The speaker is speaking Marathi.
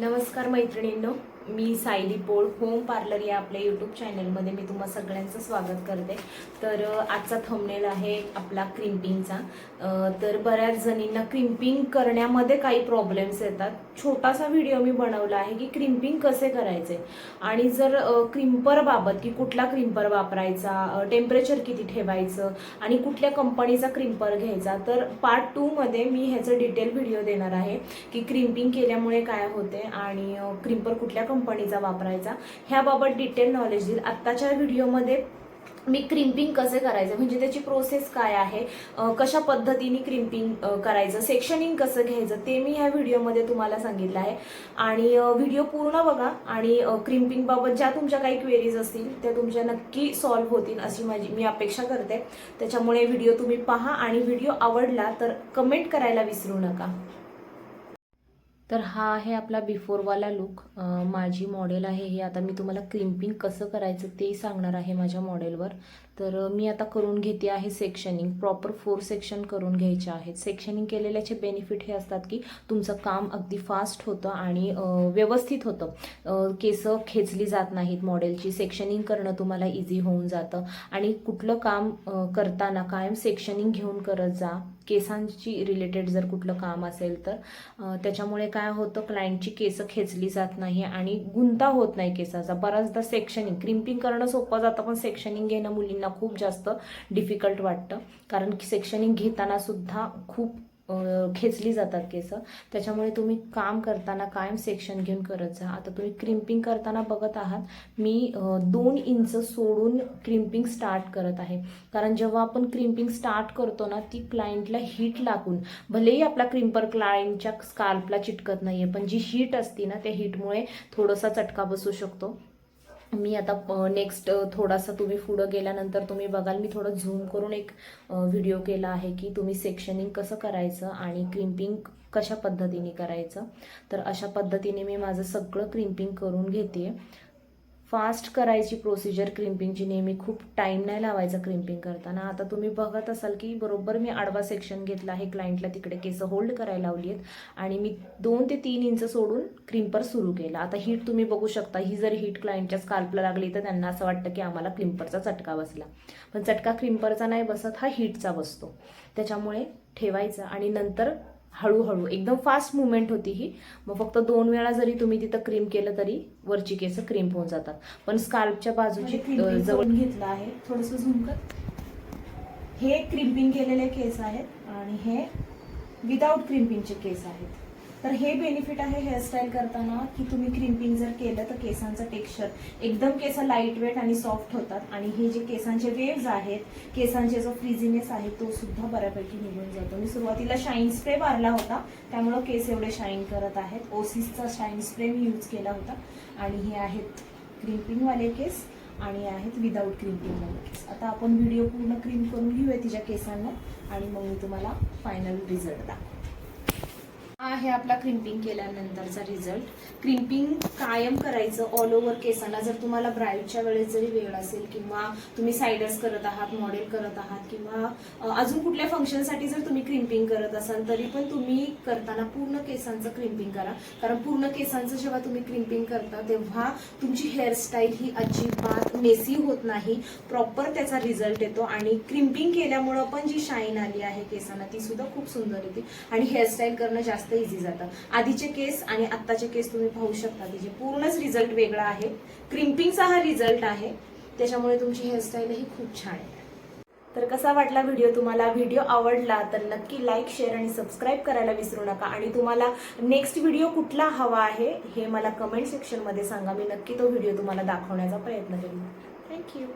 नमस्कार मैत्रिणींनो. मी सायली पोळ होम पार्लर या आपल्या यूट्यूब चॅनलमध्ये मी तुम्हा सगळ्यांचं स्वागत करते. तर आजचा थंबनेल आहे आपला क्रिम्पिंगचा तर बऱ्याच जणींना क्रिम्पिंग करण्यामध्ये काही प्रॉब्लेम्स येतात. छोटासा व्हिडिओ मी बनवला आहे की क्रिम्पिंग कसे करायचे? आणि जर क्रिम्परबाबत की कुठला क्रिम्पर वापरायचा टेम्परेचर किती ठेवायचं आणि कुठल्या कंपनीचा क्रिम्पर घ्यायचा तर पार्ट टूमध्ये मी ह्याचं डिटेल व्हिडिओ देणार आहे की क्रिम्पिंग केल्यामुळे काय होते आणि क्रिम्पर कुठल्या कंपनीचा वापरायचा. ह्याबाबत डिटेल नॉलेज देईल. आत्ताच्या व्हिडिओमध्ये मी क्रिम्पिंग कसे करायचं? म्हणजे त्याची प्रोसेस काय आहे? कशा पद्धतीने क्रिम्पिंग करायचं? सेक्शनिंग कसं घ्यायचं? ते मी ह्या व्हिडिओमध्ये तुम्हाला सांगितलं आहे. आणि व्हिडिओ पूर्ण बघा. आणि क्रिम्पिंगबाबत ज्या तुमच्या काही क्वेरीज असतील त्या तुमच्या नक्की सॉल्व्ह होतील अशी माझी मी अपेक्षा करते. त्याच्यामुळे व्हिडिओ तुम्ही पहा. आणि व्हिडिओ आवडला तर कमेंट करायला विसरू नका. तर हा आहे आपला बिफोरवाला लुक माझी मॉडेल आहे हे. आता मी तुम्हाला क्रिम्पिंग कसं करायचं ते सांगणार आहे माझ्या मॉडेलवर तर मी आता करून घेते आहे सेक्शनिंग प्रॉपर फोर सेक्शन करून घ्यायचे आहेत. सेक्शनिंग केलेल्याचे बेनिफिट हे असतात की तुमचं काम अगदी फास्ट होतं आणि व्यवस्थित होतं. केस खेचली जात नाहीत मॉडेलची सेक्शनिंग करणं तुम्हाला इझी होऊन जातं. आणि कुठलं काम करताना कायम सेक्शनिंग घेऊन करत जा. केसांची रिलेटेड जर कुठलं काम असेल तर त्याच्यामुळे काय होतं क्लायंटची केसं खेचली जात नाही आणि गुंता होत नाही केसाचा. बऱ्याचदा सेक्शनिंग क्रिम्पिंग करणं सोपं जातं पण सेक्शनिंग घेणं मुलींना खूप जास्त डिफिकल्ट वाटतं. कारण की सेक्शनिंग घेताना सुद्धा खूप खेचली जातात केस. त्याच्यामुळे तुम्ही काम करताना कायम सेक्शन घेऊन करत जा. आता तुम्ही क्रिम्पिंग करताना बघत आहात मी दोन इंच सोडून क्रिम्पिंग स्टार्ट करत आहे. कारण जेव्हा आपण क्रिम्पिंग स्टार्ट करतो ना ती क्लायंटला हीट लागून. भलेही आपला क्रिम्पर क्लायंटच्या स्काल्पला चिटकत नाहीये पण जी हीट असती ना त्या हीटमुळे थोडासा चटका बसू शकतो. मी आता नेक्स्ट थोडासा तुम्ही पुढं गेल्यानंतर तुम्ही बघाल मी थोडं झूम करून एक व्हिडिओ केला आहे की तुम्ही सेक्शनिंग कसं करायचं आणि क्रिम्पिंग कशा पद्धतीने करायचं. तर अशा पद्धतीने मी माझं सगळं क्रिम्पिंग करून घेते फास्ट करायची प्रोसिजर क्रिम्पिंगची नेहमी खूप टाईम नाही लावायचा क्रिम्पिंग करताना. आता तुम्ही बघत असाल की बरोबर मी आडवा सेक्शन घेतला. आहे क्लायंटला तिकडे केस होल्ड करायला लावली आहेत. आणि मी दोन ते तीन इंच सोडून क्रिम्पर सुरू केला. आता हीट तुम्ही बघू शकता. ही जर हीट क्लायंटच्या स्काल्पला लागली तर त्यांना असं वाटतं की आम्हाला क्रिम्परचा चटका बसला. पण चटका क्रिम्परचा नाही बसत. हा हीटचा बसतो. त्याच्यामुळे ठेवायचा. आणि नंतर हळूहळू. एकदम फास्ट मुवमेंट होती ही. मग फक्त दोन वेळा जरी तुम्ही तिथं क्रीम केलं तरी वरची केस क्रीम होऊन जातात. पण स्काल्पच्या बाजूची जवळ घेतलं आहे. थोडस झूम कर. हे क्रिम्पिंग केलेले केस आहेत आणि हे विदाऊट क्रिम्पिंगचे केस आहेत. तर हे बेनिफिट आहे हेअरस्टाईल करताना की तुम्ही क्रिम्पिंग जर केलं तर केसांचं टेक्स्चर एकदम केस लाइट वेट आणि सॉफ्ट होतात. आणि हे जे केसांचे वेव्ज आहेत केसांचे जो फ्रिझीनेस आहे तो सुद्धा बऱ्यापैकी निघून जातो. मी सुरुवातीला शाईन स्प्रे मारला होता त्यामुळं केस एवढे शाईन करत आहेत. ओसिसचा शाईन स्प्रे मी यूज केला होता. आणि हे आहेत क्रिम्पिंगवाले केस आणि आहेत विदाऊट क्रिम्पिंगवाले केस. आता आपण व्हिडिओ पूर्ण क्रीम करून घेऊया तिच्या केसांना आणि मग मी तुम्हाला फायनल रिझल्ट दाखवते. आहे आपला क्रिम्पिंग केल्यानंतरचा रिझल्ट क्रिम्पिंग कायम करायचं ऑल ओव्हर केसांना जर तुम्हाला ब्राईडच्या वेळेस जरी वेळ असेल किंवा तुम्ही सायडर्स करत आहात मॉडेल करत आहात किंवा अजून कुठल्या फंक्शनसाठी जर तुम्ही क्रिम्पिंग करत असाल तरी पण तुम्ही करताना पूर्ण केसांचं क्रिम्पिंग करा. कारण पूर्ण केसांचं जेव्हा तुम्ही क्रिम्पिंग करता तेव्हा तुमची हेअरस्टाईल ही अजिबात मेसी होत नाही. प्रॉपर त्याचा रिझल्ट येतो. आणि क्रिम्पिंग केल्यामुळं पण जी शाईन आली आहे केसांना ती सुद्धा खूप सुंदर येते. आणि हेअरस्टाईल करणं जास्त जास्त इझी जातं. आधीचे केस आणि आत्ताचे केस तुम्ही पाहू शकता तिचे पूर्णच रिझल्ट वेगळा आहे. क्रिम्पिंगचा हा रिझल्ट आहे. त्याच्यामुळे तुमची हेअरस्टाईलही खूप छान आहे. तर कसा वाटला व्हिडिओ तुम्हाला? व्हिडिओ आवडला तर नक्की लाईक शेअर आणि सबस्क्राईब करायला विसरू नका. आणि तुम्हाला नेक्स्ट व्हिडिओ कुठला हवा आहे हे मला कमेंट सेक्शनमध्ये सांगा. मी नक्की तो व्हिडिओ तुम्हाला दाखवण्याचा प्रयत्न करेन. थँक्यू